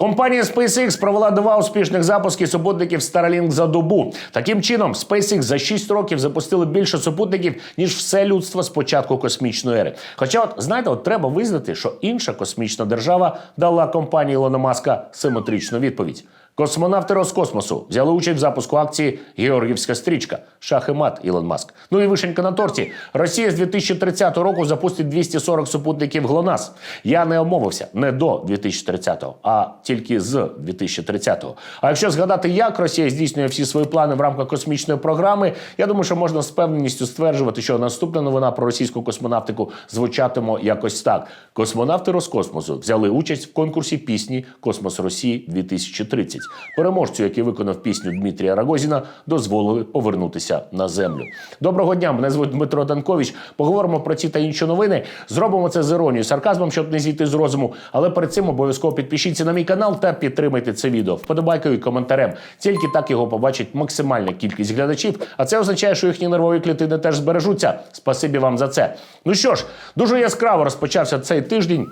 Компанія SpaceX провела два успішних запуски супутників Starlink за добу. Таким чином, SpaceX за 6 років запустили більше супутників ніж все людство з початку космічної ери. Хоча, от знаєте, от треба визнати, що інша космічна держава дала компанії Ілона Маска симетричну відповідь. Космонавти Роскосмосу взяли участь в запуску акції Георгівська стрічка. Шах і мат Ілон Маск. Ну і вишенька на торті. Росія з 2030 року запустить 240 супутників ГЛОНАС. Я не обмовився не до 2030-го, а тільки з 2030-го. А якщо згадати, як Росія здійснює всі свої плани в рамках космічної програми, я думаю, що можна з певністю стверджувати, що наступна новина про російську космонавтику звучатиме якось так: космонавти Роскосмосу взяли участь в конкурсі пісні Космос Росії 2030. Переможцю, який виконав пісню Дмитрія Рагозіна, дозволили повернутися на землю. Доброго дня, мене звуть Дмитро Данкович. Поговоримо про ці та інші новини. Зробимо це з іронією, сарказмом, щоб не зійти з розуму. Але перед цим обов'язково підпишіться на мій канал та підтримайте це відео вподобайкою і коментарем. Тільки так його побачить максимальна кількість глядачів. А це означає, що їхні нервові клітини теж збережуться. Спасибі вам за це. Ну що ж, дуже яскраво розпочався цей тиждень.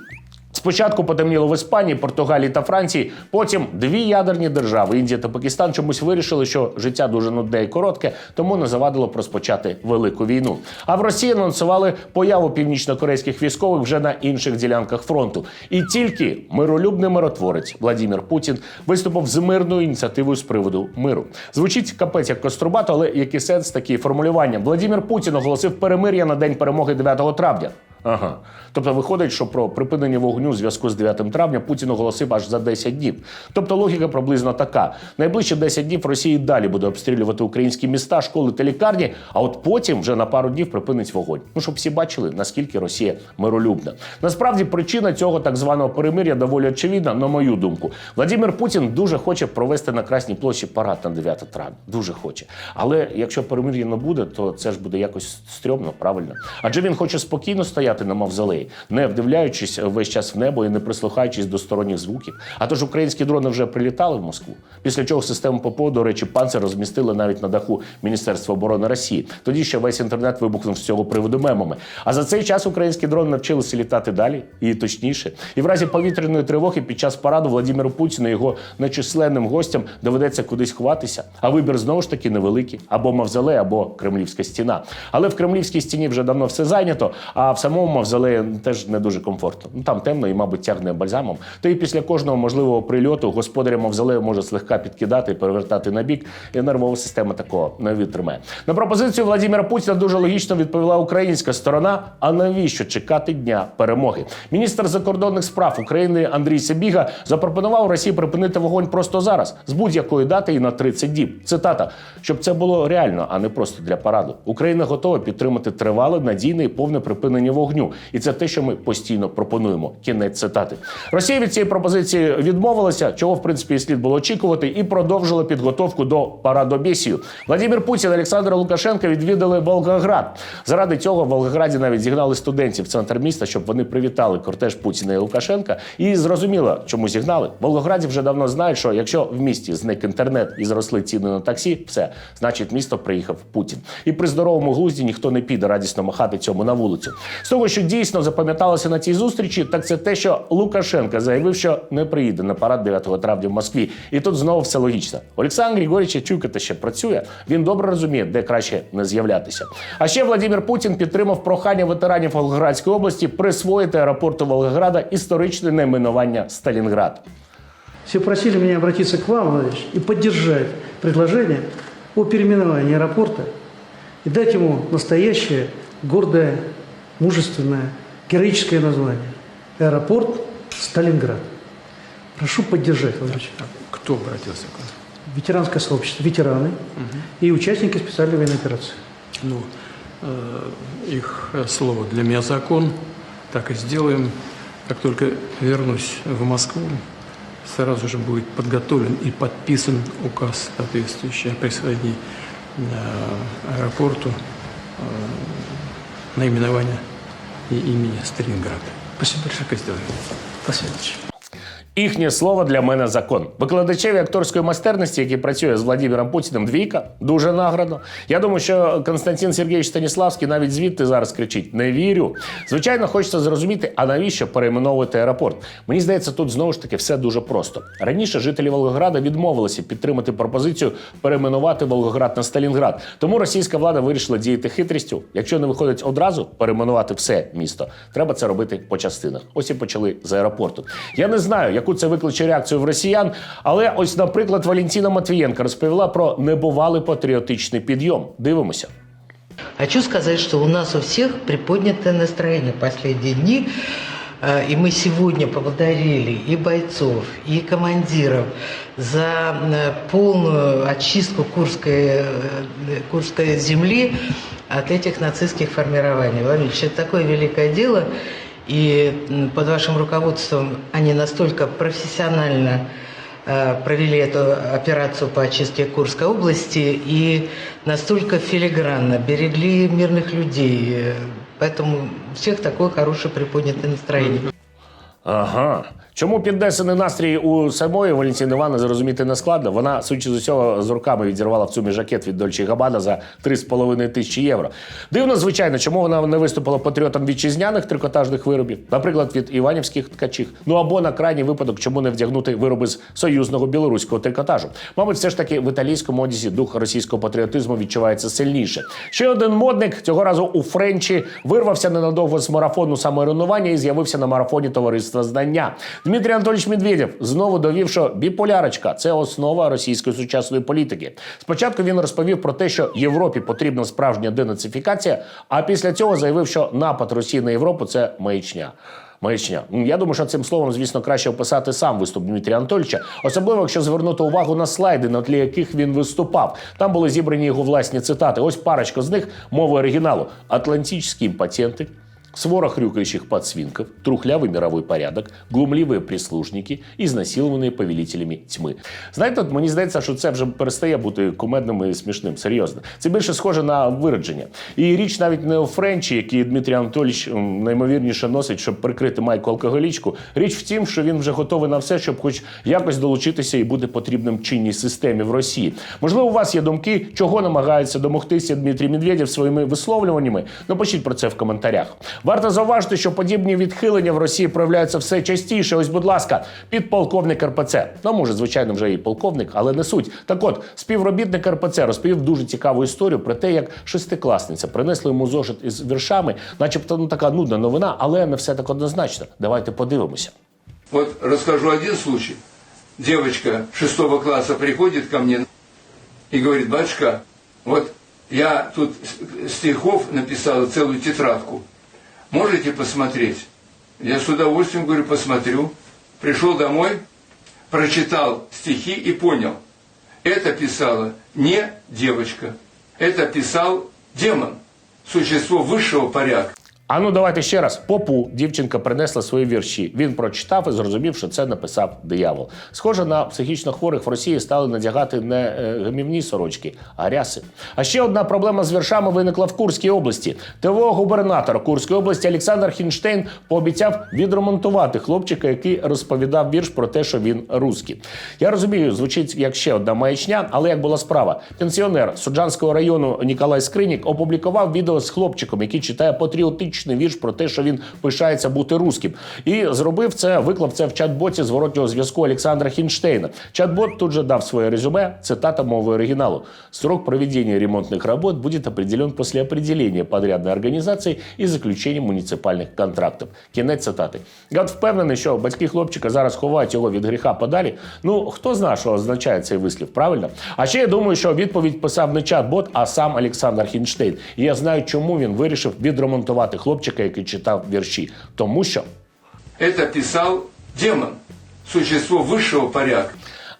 Спочатку потемніло в Іспанії, Португалії та Франції. Потім дві ядерні держави Індія та Пакистан чомусь вирішили, що життя дуже нудне і коротке, тому не завадило розпочати велику війну. А в Росії анонсували появу північнокорейських військових вже на інших ділянках фронту. І тільки миролюбний миротворець Владимир Путін виступив з мирною ініціативою з приводу миру. Звучить капець як кострубато, але який сенс такі формулювання? Владимир Путін оголосив перемир'я на день перемоги 9 травня. Ага. Тобто виходить, що про припинення вогню у зв'язку з 9 травня Путін оголосив аж за 10 днів. Тобто логіка приблизно така: найближчі 10 днів Росія далі буде обстрілювати українські міста, школи та лікарні, а от потім вже на пару днів припинить вогонь. Ну щоб всі бачили, наскільки Росія миролюбна. Насправді причина цього так званого перемир'я доволі очевидна, на мою думку. Владимир Путін дуже хоче провести на Красній площі парад на 9 травня. Дуже хоче. Але якщо перемир'я не буде, то це ж буде якось стрьомно, правильно. Адже він хоче спокійно стояти на мавзолеї, не вдивляючись весь час в небо і не прислухаючись до сторонніх звуків. А тож українські дрони вже прилітали в Москву. Після чого систему ППО, до речі, панцир розмістили навіть на даху Міністерства оборони Росії. Тоді ще весь інтернет вибухнув з цього приводу мемами. А за цей час українські дрони навчилися літати далі і точніше. І в разі повітряної тривоги під час параду Владимиру Путіну його нечисленним гостям доведеться кудись ховатися. А вибір знову ж таки невеликий або мавзолей, або кремлівська стіна. Але в кремлівській стіні вже давно все зайнято, а в самому мавзолеї теж не дуже комфортно. Ну там темно і, мабуть, тягне бальзамом. То і після кожного можливого прильоту господаря мавзолею може слегка підкидати і перевертати на бік, і нервова система такого не витримає. На пропозицію Владимира Путіна дуже логічно відповіла українська сторона. А навіщо чекати дня перемоги? Міністр закордонних справ України Андрій Сибіга запропонував Росії припинити вогонь просто зараз, з будь-якої дати і на 30 діб. Цитата, щоб це було реально, а не просто для параду. Україна готова підтримати тривале, надійне і повне припинення вогню. І це те, що ми постійно пропонуємо. Кінець цитати. Росія від цієї пропозиції відмовилася, чого в принципі і слід було очікувати, і продовжила підготовку до парадобесію. Владимир Путін, Олександр Лукашенко відвідали Волгоград. Заради цього в Волгограді навіть зігнали студентів в центр міста, щоб вони привітали кортеж Путіна і Лукашенка. І зрозуміло, чому зігнали. В Волгограді вже давно знають, що якщо в місті зник інтернет і зросли ціни на таксі, все значить місто приїхав Путін. І при здоровому глузді ніхто не піде радісно махати цьому на вулицю. Того, що дійсно запам'яталося на цій зустрічі, так це те, що Лукашенко заявив, що не приїде на парад 9 травня в Москві. І тут знову все логічно. Олександр Григорійович Чуйка ще працює. Він добре розуміє, де краще не з'являтися. А ще Владимир Путін підтримав прохання ветеранів Волгоградської області присвоїти аеропорту Волгограда історичне найменування Сталінград. Все просили меня обратиться к вам, Владимир, и поддержать предложение о переименовании аэропорта и дать ему настоящее, гордое, мужественное, героическое название. Аэропорт Сталинград. Прошу поддержать, Владимир Ильич. Кто обратился к вам? Ветеранское сообщество, ветераны и участники специальной военной операции. Ну, э, их слово для меня закон. Так и сделаем. Как только вернусь в Москву, сразу же будет подготовлен и подписан указ соответствующий о присвоении э, аэропорту э, наименования и имени Сталинграда. Спасибо большое. Костя. Спасибо. Ильич. Їхнє слово для мене закон. Викладачеві акторської майстерності, який працює з Владимиром Путіним, двійка дуже наградно. Я думаю, що Константин Сергійович Станіславський навіть звідти зараз кричить: не вірю. Звичайно, хочеться зрозуміти, а навіщо перейменовувати аеропорт? Мені здається, тут знову ж таки все дуже просто. Раніше жителі Волгограда відмовилися підтримати пропозицію перейменувати Волгоград на Сталінград. Тому російська влада вирішила діяти хитрістю. Якщо не виходить одразу перейменувати все місто, треба це робити по частинах. Ось і почали з аеропорту. Я не знаю, яку це викличе реакцію в росіян, але ось, наприклад, Валентина Матвієнка розповіла про небувалий патріотичний підйом. Дивимося. Хочу сказать, что у нас у всех приподнятое настроение последние дни. Э, И мы сегодня поблагодарили и бойцов, и командиров за э, полную очистку Курской, э, Курской земли от этих нацистских формирований. Владимир Ильич, это такое великое дело, И под вашим руководством они настолько профессионально э, провели эту операцию по очистке Курской области и настолько филигранно берегли мирных людей. Э, Поэтому всех такое хорошее приподнятое настроение. Ага. Чому піднесений настрій у самої Валентини Івановни зрозуміти не складно? Вона, судячи з усього, з руками відірвала в сумі жакет від Дольче Габана за 3,5 тисячі євро. Дивно, звичайно, чому вона не виступила патріотом вітчизняних трикотажних виробів, наприклад, від іванівських ткачих. Ну або на крайній випадок, чому не вдягнути вироби з союзного білоруського трикотажу. Мабуть, все ж таки в італійському одязі дух російського патріотизму відчувається сильніше. Ще один модник цього разу у Френчі вирвався ненадовго з марафону саморуйнування і з'явився на марафоні товариства знання. Дмитрій Анатолійович Медведєв знову довів, що біполярочка це основа російської сучасної політики. Спочатку він розповів про те, що Європі потрібна справжня денацифікація, а після цього заявив, що напад Росії на Європу це маячня. Маячня. Я думаю, що цим словом, звісно, краще описати сам виступ Дмитрія Анатольовича, особливо якщо звернути увагу на слайди, на тлі яких він виступав. Там були зібрані його власні цитати. Ось парочка з них мови оригіналу: Атлантические импотенты, свора хрюкающих подсвинков, трухлявый мировой порядок, глумливые прислужники, изнасилованные повелителями тьми. Знаєте, от мені здається, що це вже перестає бути кумедним і смішним. Серйозно. Це більше схоже на виродження. І річ навіть не у Френчі, який Дмитрій Анатолійович м, наймовірніше носить, щоб прикрити майку алкоголічку. Річ в тім, що він вже готовий на все, щоб хоч якось долучитися і бути потрібним чинній системі в Росії. Можливо, у вас є думки, чого намагається домогтися Дмитрій Медведєв своїми висловлюваннями. Напишіть про це в коментарях. Варто зауважити, що подібні відхилення в Росії проявляються все частіше. Ось, будь ласка, підполковник РПЦ. Ну, може, звичайно, вже і полковник, але не суть. Так от, співробітник РПЦ розповів дуже цікаву історію про те, як шестикласниця принесла йому зошит із віршами, начебто ну, така нудна новина, але не все так однозначно. Давайте подивимося. Вот расскажу один случай. Девочка шестого класса приходит ко мне и говорит, батюшка, вот я тут стихов написала целую тетрадку. Можете посмотреть? Я с удовольствием говорю, посмотрю. Пришел домой, прочитал стихи и понял. Это писала не девочка, это писал демон, существо высшего порядка. А ну давайте ще раз. Попу дівчинка принесла свої вірші. Він прочитав і зрозумів, що це написав диявол. Схоже, на психічно хворих в Росії стали надягати не е, гамівні сорочки, а ряси. А ще одна проблема з віршами виникла в Курській області. ТВО губернатор Курської області Олександр Хінштейн пообіцяв відремонтувати хлопчика, який розповідав вірш про те, що він русський. Я розумію, звучить як ще одна маячня, але як була справа. Пенсіонер Суджанського району Ніколай Скринік опублікував відео з хлопчиком, який читає патріотичний вірш про те, що він пишається бути русським. І зробив це, виклав це в чат-боті зворотнього зв'язку Олександра Хінштейна. Чат-бот тут же дав своє резюме, цитата мови оригіналу. Срок проведения ремонтных работ будет определен после определения подрядной организации и заключения муніципальних контрактів. Кінець цитати. Я впевнений, що батьки хлопчика зараз ховають його від гріха подалі. Ну хто знає, що означає цей вислів, правильно? А ще я думаю, що відповідь писав не чат-бот, а сам Олександр Хінштейн. І я знаю, чому він вирішив відремонтувати хлопчика, який читав вірші. Тому що Это писал демон, существо высшего порядка.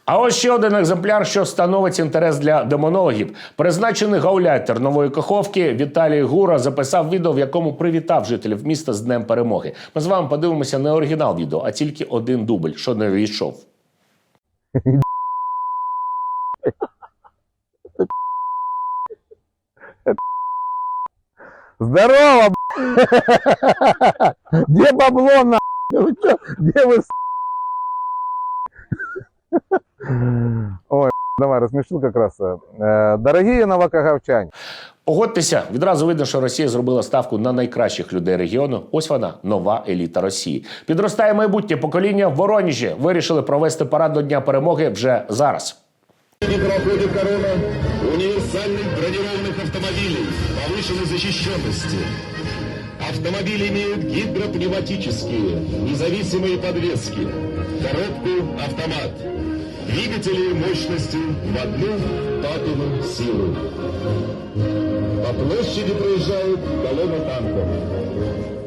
А ось ще один екземпляр, що становить інтерес для демонологів. Призначений гауляйтер нової каховки Віталій Гура записав відео, в якому привітав жителів міста з Днем Перемоги. Ми з вами подивимося не оригінал відео, а тільки один дубль, що не війшов. Здорово, б***ь. Где бабло, на? Вы чё? Где вы, с***? Ой, давай, рассмешил как раз. Э, Дорогие новокаговчане, Погодьтеся, відразу видно, що Росія зробила ставку на найкращих людей регіону. Ось вона нова еліта Росії. Підростає майбутнє покоління в Воронежі. Вирішили провести парад до Дня перемоги вже зараз. проходит корона универсальных бронированных автомобилей Повышенной защищенности. Автомобили имеют гидропневматические независимые подвески, коробку автомат, двигатели мощностью в одну патовую силу. По площади проезжает колонна танков.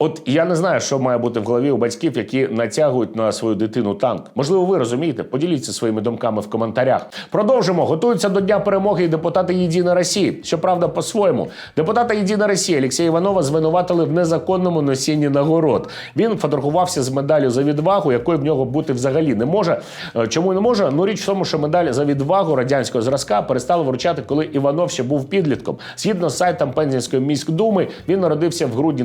От я не знаю, що має бути в голові у батьків, які натягують на свою дитину танк. Можливо, ви розумієте? Поділіться своїми думками в коментарях. Продовжимо. Готуються до Дня перемоги і депутати Єдина Росії. Щоправда, по-своєму. Депутата Єдина Росії Олексія Іванова звинуватили в незаконному носінні нагород. Він фотографувався з медаллю за відвагу, якої в нього бути взагалі не може. Е, Чому не може? Ну річ в тому, що медаль за відвагу радянського зразка перестали вручати, коли Іванов ще був підлітком. Згідно з сайтом Пензенської міськдуми, він народився в грудні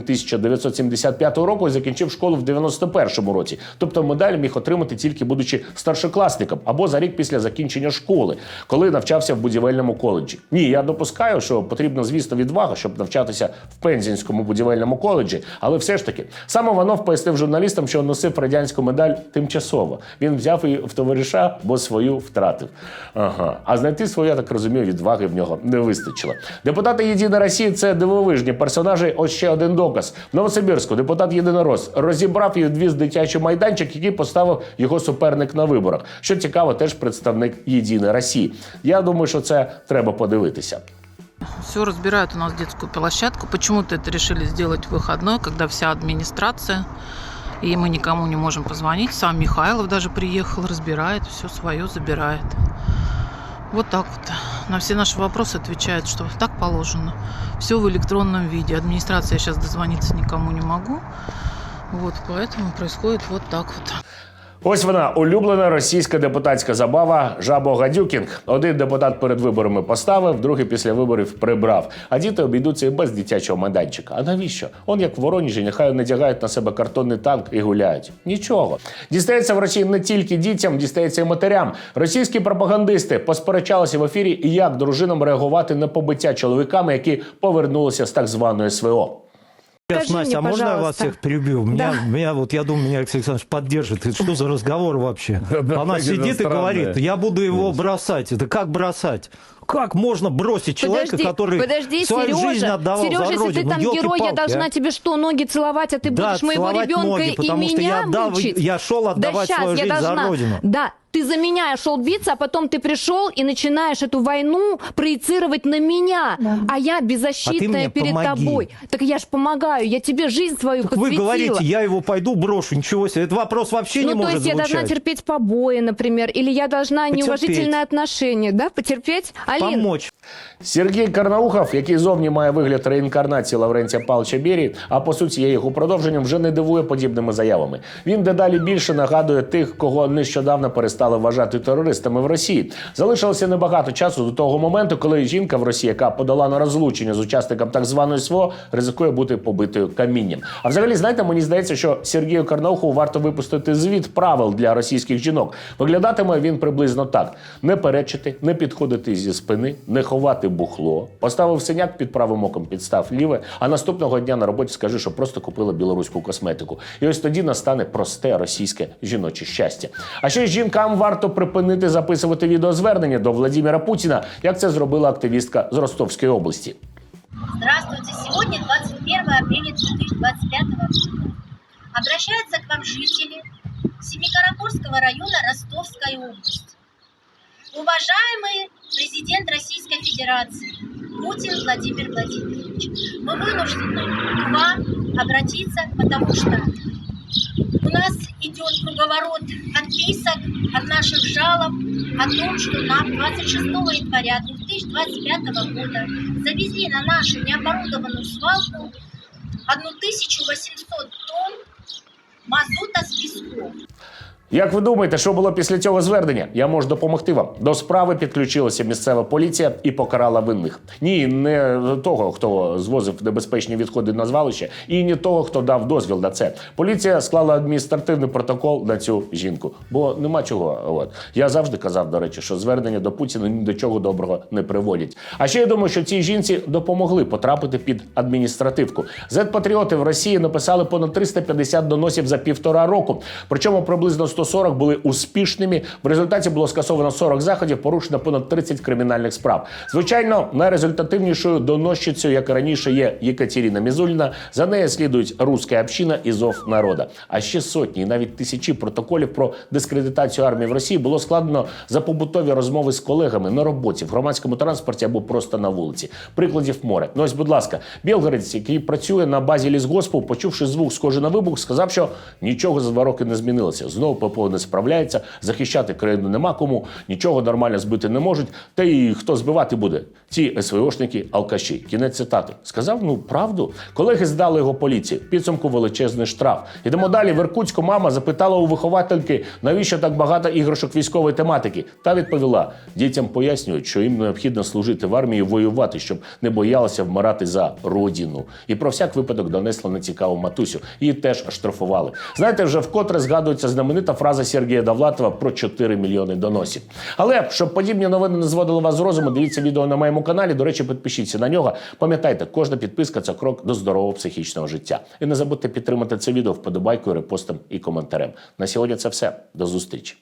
1975 року і закінчив школу в 91-му році. Тобто медаль міг отримати тільки будучи старшокласником або за рік після закінчення школи, коли навчався в будівельному коледжі. Ні, я допускаю, що потрібна, звісно, відвага, щоб навчатися в Пензенському будівельному коледжі, але все ж таки сам Іванов пояснив журналістам, що носив радянську медаль тимчасово. Він взяв її в товариша, бо свою втратив. Ага. А знайти свою, я так розумію, відваги в нього не вистачило. Депутати Єдина Росії це дивовижні персонажі. Ось ще один доказ. В Новосибірську депутат Єдинорос розібрав і відвіз дитячий майданчик, який поставив його суперник на виборах. Що цікаво, теж представник Єдиної Росії. Я думаю, що це треба подивитися. Все разбирают у нас детскую площадку. Почему-то это решили сделать в выходной, когда вся администрация, и мы никому не можем позвонить. Сам Михайлов даже приехал, разбирает, все свое забирает. Вот так вот. На все наши вопросы отвечает, что так положено. Все в электронном виде. Администрация сейчас дозвониться никому не могу. Вот, поэтому происходит вот так вот. Ось вона улюблена російська депутатська забава жабо-гадюкінг. Один депутат перед виборами поставив, другий після виборів прибрав. А діти обійдуться і без дитячого майданчика. А навіщо? Он як в Воронежі, нехай надягають на себе картонний танк і гуляють. Нічого. Дістається в Росії не тільки дітям, дістається і матерям. Російські пропагандисти посперечалися в ефірі, як дружинам реагувати на побиття чоловіками, які повернулися з так званої СВО. Сейчас, Скажи Настя, мне, а можно я вас всех перебью? Меня, меня, вот я думаю, меня Алексей Александрович поддержит. Это что за разговор вообще? Она сидит и говорит, я буду его бросать. Это как бросать? Как можно бросить человека, подожди, который подожди, свою Сережа, жизнь отдавал Сережа, за если родину? ты там Ну, герой, я ёлки-палки, должна а. тебе что, ноги целовать, а ты Да, будешь моего ребенка ноги, и потому что меня я отдал- мучить? я шел отдавать да свою я жизнь за должна. родину. Да, ты за меня шел биться, а потом ты пришел и начинаешь эту войну проецировать на меня, а я беззащитная мне перед помоги. тобой. Так я ж помогаю, я тебе жизнь свою Так вы посвятила. говорите, я его пойду брошу. Ничего себе, этот вопрос вообще не ну, то может есть я должна звучать. терпеть побои, например, или я должна Потерпеть. неуважительное отношение, да, потерпеть? Помочь. Сергій Карнаухов, який зовні має вигляд реінкарнації Лаврентія Павловича Берії, а по суті є його продовженням, вже не дивує подібними заявами. Він дедалі більше нагадує тих, кого нещодавно перестали вважати терористами в Росії. Залишилося небагато часу до того моменту, коли жінка в Росії, яка подала на розлучення з учасником так званої СВО, ризикує бути побитою камінням. А взагалі, знаєте, мені здається, що Сергію Карнаухову варто випустити звіт правил для російських жінок. Виглядатиме він приблизно так: не перечити, не підходити зі спини, не ховати бухло, поставив синяк під правим оком, підстав ліве. А наступного дня на роботі скажи, що просто купила білоруську косметику. І ось тоді настане просте російське жіноче щастя. А ще жінкам варто припинити записувати відеозвернення до Владимира Путіна, як це зробила активістка з Ростовської області. Здравствуйте. Сегодня 21 апреля 2025 года. Обращаются к вам жители Семикаракорского района Ростовской области. Уважаемый президент Российской Федерации Путин Владимир Владимирович, мы вынуждены к вам обратиться, потому что у нас идет круговорот отписок от наших жалоб о том, что нам 26 января 2025 года завезли на нашу необорудованную свалку 1800 тонн мазута с песком. Як ви думаєте, що було після цього звернення? Я можу допомогти вам. До справи підключилася місцева поліція і покарала винних. Ні, не того, хто звозив небезпечні відходи на звалище, і не того, хто дав дозвіл на це. Поліція склала адміністративний протокол на цю жінку, бо нема чого. От я завжди казав, до речі, що звернення до Путіна ні до чого доброго не приводять. А ще я думаю, що цій жінці допомогли потрапити під адміністративку. Зет-патріоти в Росії написали понад 350 доносів за півтора року. Причому приблизно 140 були успішними. В результаті було скасовано 40 заходів, порушено понад 30 кримінальних справ. Звичайно, найрезультативнішою доносчицею, як і раніше, є Єкатерина Мізульна. За нею слідують руська община і зов народа. А ще сотні, навіть тисячі протоколів про дискредитацію армії в Росії було складено за побутові розмови з колегами на роботі, в громадському транспорті або просто на вулиці. Прикладів море. Ну ось, будь ласка, білгородець, який працює на базі лісгоспу, почувши звук схожий на вибух, сказав, що нічого за два роки не змінилося. Знову ППО не справляється, захищати країну нема кому, нічого нормально збити не можуть. Та й хто збивати буде? Ці СВОшники алкаші. Кінець цитати. Сказав, ну правду. Колеги здали його поліції. Підсумку величезний штраф. Ідемо далі. В Іркутську мама запитала у виховательки, навіщо так багато іграшок військової тематики. Та відповіла: дітям пояснюють, що їм необхідно служити в армії, воювати, щоб не боялися вмирати за родину. І про всяк випадок донесла нецікаву матусю. Її теж штрафували. Знаєте, вже вкотре згадується знаменита фраза Сергія Давлатова про 4 мільйони доносів. Але щоб подібні новини не зводили вас з розуму, дивіться відео на моєму каналі. До речі, підпишіться на нього. Пам'ятайте, кожна підписка це крок до здорового психічного життя. І не забудьте підтримати це відео вподобайкою, репостом і коментарем. На сьогодні це все. До зустрічі.